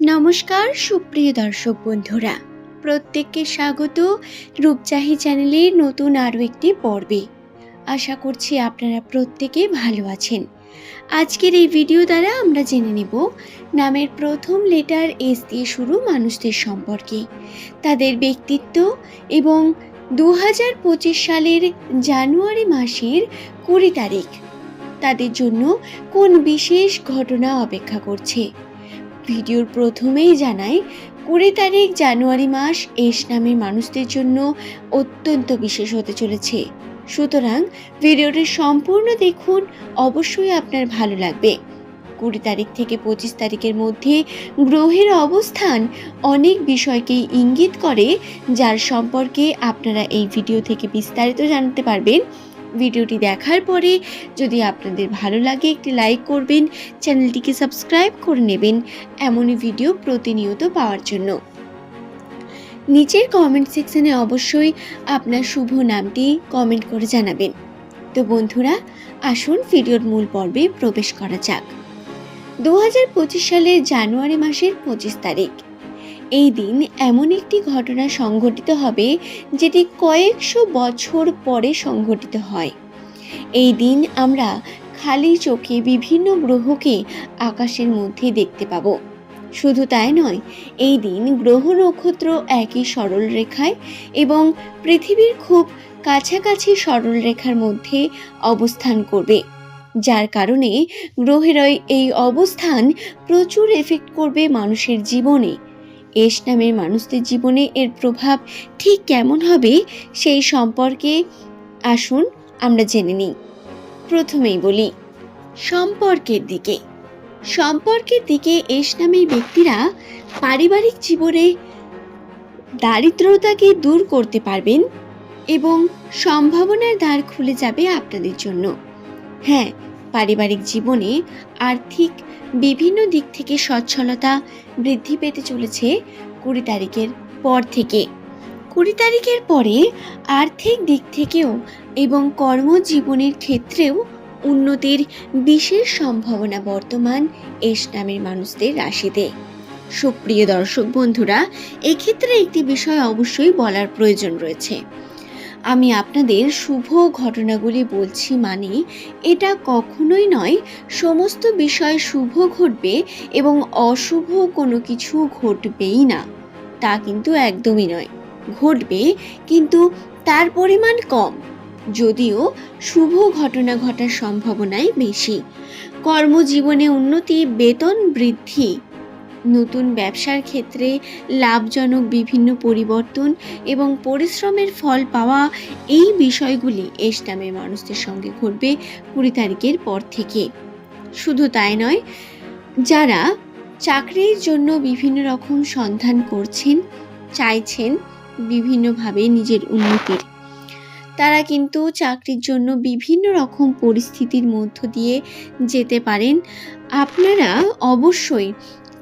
নমস্কার, সুপ্রিয় দর্শক বন্ধুরা। প্রত্যেককে স্বাগত রূপচাহি চ্যানেলের নতুন আরও একটি পর্বে। আশা করছি আপনারা প্রত্যেকে ভালো আছেন। আজকের এই ভিডিও দ্বারা আমরা জেনে নেব নামের প্রথম লেটার এস দিয়ে শুরু মানুষদের সম্পর্কে, তাদের ব্যক্তিত্ব এবং দু হাজার পঁচিশ সালের জানুয়ারি মাসের কুড়ি তারিখ। তাদের জন্য কোন বিশেষ ঘটনা অপেক্ষা করছে? ভিডিওর প্রথমেই জানাই, কুড়ি তারিখ জানুয়ারি মাস এস নামের মানুষদের জন্য অত্যন্ত বিশেষ হতে চলেছে। সুতরাং ভিডিওটি সম্পূর্ণ দেখুন, অবশ্যই আপনার ভালো লাগবে। কুড়ি তারিখ থেকে পঁচিশ তারিখের মধ্যে গ্রহের অবস্থান অনেক বিষয়কেই ইঙ্গিত করে, যার সম্পর্কে আপনারা এই ভিডিও থেকে বিস্তারিত জানতে পারবেন। ভিডিওটি দেখার পরে যদি আপনাদের ভালো লাগে একটি লাইক করবেন, চ্যানেলটিকে সাবস্ক্রাইব করে নেবেন এমনই ভিডিও প্রতিনিয়ত পাওয়ার জন্য। নিচের কমেন্ট সেকশনে অবশ্যই আপনার শুভ নামটি কমেন্ট করে জানাবেন। তো বন্ধুরা, আসুন ভিডিওর মূল পর্বে প্রবেশ করা যাক। দু হাজার পঁচিশ সালের জানুয়ারি মাসের পঁচিশ তারিখ। এই দিন এমন একটি ঘটনা সংঘটিত হবে যেটি কয়েকশো বছর পরে সংঘটিত হয়। এই দিন আমরা খালি চোখে বিভিন্ন গ্রহকে আকাশের মধ্যে দেখতে পাবো। শুধু তাই নয়, এই দিন গ্রহ নক্ষত্র একই সরল রেখায় এবং পৃথিবীর খুব কাছাকাছি সরল রেখার মধ্যে অবস্থান করবে, যার কারণে গ্রহের এই অবস্থান প্রচুর এফেক্ট করবে মানুষের জীবনে। এস নামের মানুষদের জীবনে এর প্রভাব ঠিক কেমন হবে সেই সম্পর্কে আসুন আমরা জেনে নিই। প্রথমেই বলি, সম্পর্কের দিকে। সম্পর্কের দিকে এস নামের ব্যক্তিরা পারিবারিক জীবনে দারিদ্রতাকে দূর করতে পারবেন এবং সম্ভাবনার দ্বার খুলে যাবে আপনাদের জন্য। হ্যাঁ পারিবারিক জীবনে আর্থিক বিভিন্ন দিক থেকে সচ্ছলতা বৃদ্ধি পেতে চলেছে কুড়ি তারিখের পর থেকে। কুড়ি তারিখের পরে আর্থিক দিক থেকেও এবং কর্মজীবনের ক্ষেত্রেও উন্নতির বিশেষ সম্ভাবনা বর্তমান এস নামের মানুষদের রাশিতে। সুপ্রিয় দর্শক বন্ধুরা, এক্ষেত্রে একটি বিষয় অবশ্যই বলার প্রয়োজন রয়েছে। আমি আপনাদের শুভ ঘটনাগুলি বলছি মানে এটা কখনোই নয়। সমস্ত বিষয় শুভ ঘটবে এবং অশুভ কোনো কিছু ঘটবেই না। তা কিন্তু একদমই নয়। ঘটবে, কিন্তু তার পরিমাণ কম। যদিও শুভ ঘটনা ঘটার সম্ভাবনাই বেশি। কর্মজীবনে উন্নতি, বেতন বৃদ্ধি নতুন ব্যবসার ক্ষেত্রে লাভজনক বিভিন্ন পরিবর্তন এবং পরিশ্রমের ফল পাওয়া এই বিষয়গুলি এস নামের মানুষদের সঙ্গে ঘটবে কুড়ি তারিখের পর থেকে। শুধু তাই নয়, যারা চাকরির জন্য বিভিন্ন রকম সন্ধান করছেন, চাইছেন বিভিন্নভাবে নিজের উন্নতির। তারা কিন্তু চাকরির জন্য বিভিন্ন রকম পরিস্থিতির মধ্য দিয়ে যেতে পারেন। আপনারা অবশ্যই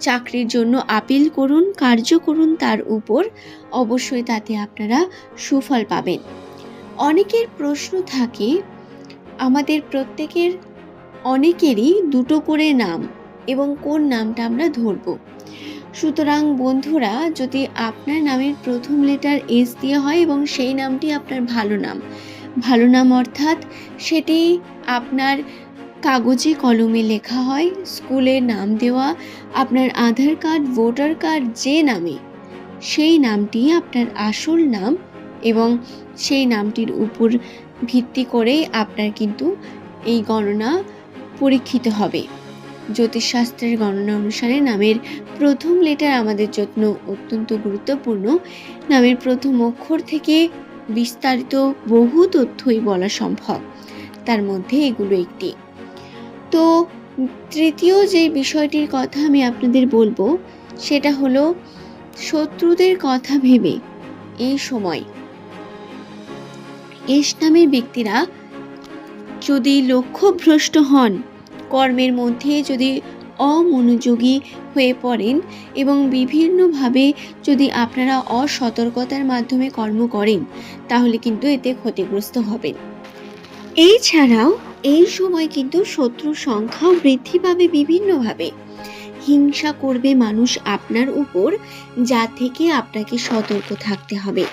চাকরির জন্য আপিল করুন, কার্য করুন, তার উপর অবশ্যই তাতে আপনারা সুফল পাবেন। অনেকের প্রশ্ন থাকে, আমাদের প্রত্যেকের অনেকেরই দুটো করে নাম এবং কোন নামটা আমরা ধরব। সুতরাং বন্ধুরা, যদি আপনার নামের প্রথম লেটার এস দিয়ে হয় এবং সেই নামটি আপনার ভালো নাম ভালো নাম অর্থাৎ সেটি আপনার কাগজে কলমে লেখা হয়, স্কুলে নাম দেওয়া, আপনার আধার কার্ড, ভোটার কার্ড যে নামে। সেই নামটি আপনার আসল নাম এবং সেই নামটির উপর ভিত্তি করেই আপনার কিন্তু এই গণনা পরীক্ষিত হবে। জ্যোতিষশাস্ত্রের গণনা অনুসারে নামের প্রথম লেটার আমাদের যত্ন অত্যন্ত গুরুত্বপূর্ণ। নামের প্রথম অক্ষর থেকে বিস্তারিত বহু তথ্যই বলা সম্ভব। তার মধ্যে এগুলো একটি। তো তৃতীয় যে বিষয়টির কথা আমি আপনাদের বলব, সেটা হলো শত্রুদের কথা ভেবে এই সময় এস নামের ব্যক্তিরা যদি লক্ষ্যভ্রষ্ট হন, কর্মের মধ্যে যদি অমনোযোগী হয়ে পড়েন এবং বিভিন্নভাবে যদি আপনারা অসতর্কতার মাধ্যমে কর্ম করেন, তাহলে কিন্তু এতে ক্ষতিগ্রস্ত হবেন। এই ছাড়াও এই সময় কিন্তু শত্রুর সংখ্যাও বৃদ্ধি পাবে বিভিন্নভাবে। হিংসা করবে মানুষ আপনার উপর, যা থেকে আপনাকে সতর্ক থাকতে হবে।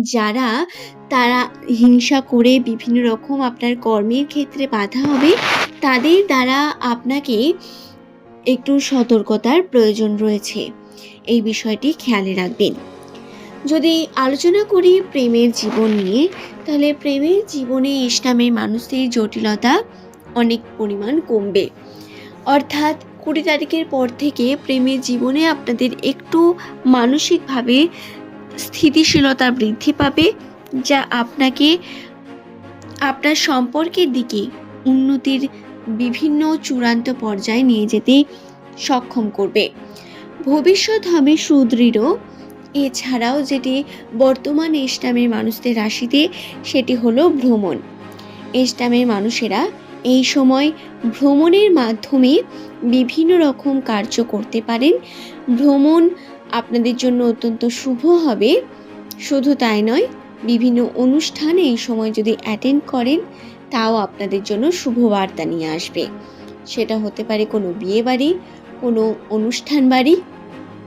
যারা, তারা হিংসা করে বিভিন্ন রকম আপনার কর্মের ক্ষেত্রে বাধা হবে, তাদের দ্বারা আপনাকে একটু সতর্কতার প্রয়োজন রয়েছে। এই বিষয়টি খেয়ালে রাখবেন। যদি আলোচনা করি প্রেমের জীবন নিয়ে তাহলে প্রেমের জীবনে ইসলামের মানুষদের জটিলতা অনেক পরিমাণ কমবে। অর্থাৎ কুড়ি তারিখের পর থেকে প্রেমের জীবনে আপনাদের একটু মানসিকভাবে স্থিতিশীলতা বৃদ্ধি পাবে, যা আপনাকে আপনার সম্পর্কের দিকে উন্নতির বিভিন্ন চূড়ান্ত পর্যায়ে নিয়ে যেতে সক্ষম করবে। ভবিষ্যৎ হবে সুদৃঢ় এছাড়াও যেটি বর্তমান ইসলামের মানুষদের রাশিতে, সেটি হলো ভ্রমণ। ইসলামের মানুষেরা এই সময় ভ্রমণের মাধ্যমে বিভিন্ন রকম কার্য করতে পারেন। ভ্রমণ আপনাদের জন্য অত্যন্ত শুভ হবে। শুধু তাই নয়, বিভিন্ন অনুষ্ঠানে এই সময় যদি অ্যাটেন্ড করেন, তাও আপনাদের জন্য শুভ বার্তা নিয়ে আসবে। সেটা হতে পারে কোনো বিয়ে বাড়ি কোনো অনুষ্ঠান বাড়ি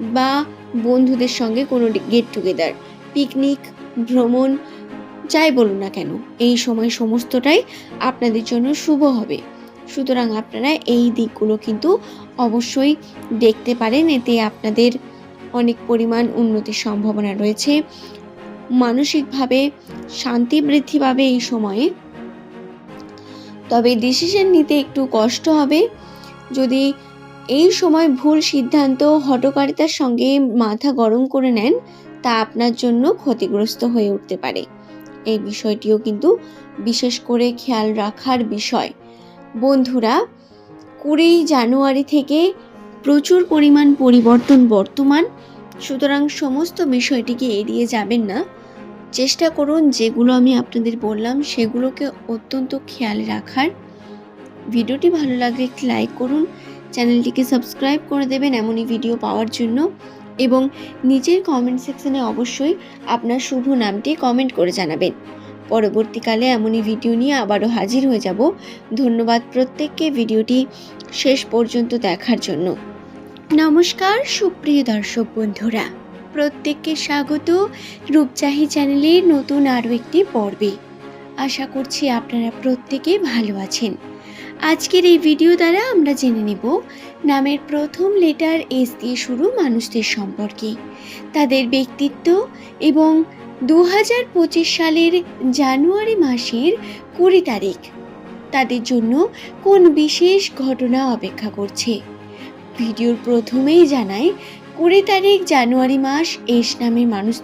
বা বন্ধুদের সঙ্গে কোনো গেট টুগেদার পিকনিক ভ্রমণ, যাই বলুন না কেন, এই সময় সমস্তটাই আপনাদের জন্য শুভ হবে। সুতরাং আপনারা এই দিকগুলো কিন্তু অবশ্যই দেখতে পারেন, এতে আপনাদের অনেক পরিমাণ উন্নতির সম্ভাবনা রয়েছে। মানসিকভাবে শান্তি বৃদ্ধি পাবে এই সময়ে। তবে ডিসিশন নিতে একটু কষ্ট হবে। যদি এই সময় ভুল সিদ্ধান্ত হটকারিতার সঙ্গে মাথা গরম করে নেন, তা আপনার জন্য ক্ষতিগ্রস্ত হয়ে উঠতে পারে। এই বিষয়টিও কিন্তু বিশেষ করে খেয়াল রাখার বিষয়। বন্ধুরা, কুড়ি জানুয়ারি থেকে প্রচুর পরিমাণ পরিবর্তন বর্তমান, সুতরাং সমস্ত বিষয়টিকে এড়িয়ে যাবেন না। চেষ্টা করুন, যেগুলো আমি আপনাদের বললাম, সেগুলোকে অত্যন্ত খেয়াল রাখার। ভিডিওটি ভালো লাগলে একটি লাইক করুন চ্যানেলটিকে সাবস্ক্রাইব করে দেবেন এমনই ভিডিও পাওয়ার জন্য। এবং নিচের কমেন্ট সেকশনে অবশ্যই আপনার শুভ নামটি কমেন্ট করে জানাবেন। পরবর্তীকালে এমনই ভিডিও নিয়ে আবারও হাজির হয়ে যাব। ধন্যবাদ প্রত্যেককে ভিডিওটি শেষ পর্যন্ত দেখার জন্য। নমস্কার, সুপ্রিয় দর্শক বন্ধুরা। প্রত্যেককে স্বাগত রূপচাহি চ্যানেলের নতুন আরও একটি পর্বে। আশা করছি আপনারা প্রত্যেকে ভালো আছেন। আজকের এই ভিডিও দ্বারা আমরা জেনে নেব নামের প্রথম লেটার এস দিয়ে শুরু মানুষদের সম্পর্কে। তাদের ব্যক্তিত্ব এবং দু হাজার পঁচিশ সালের জানুয়ারি মাসের কুড়ি তারিখ। তাদের জন্য কোন বিশেষ ঘটনা অপেক্ষা করছে? ভিডিওর প্রথমেই জানাই, কুড়ি তারিখ জানুয়ারি মাস এস নামের মানুষদের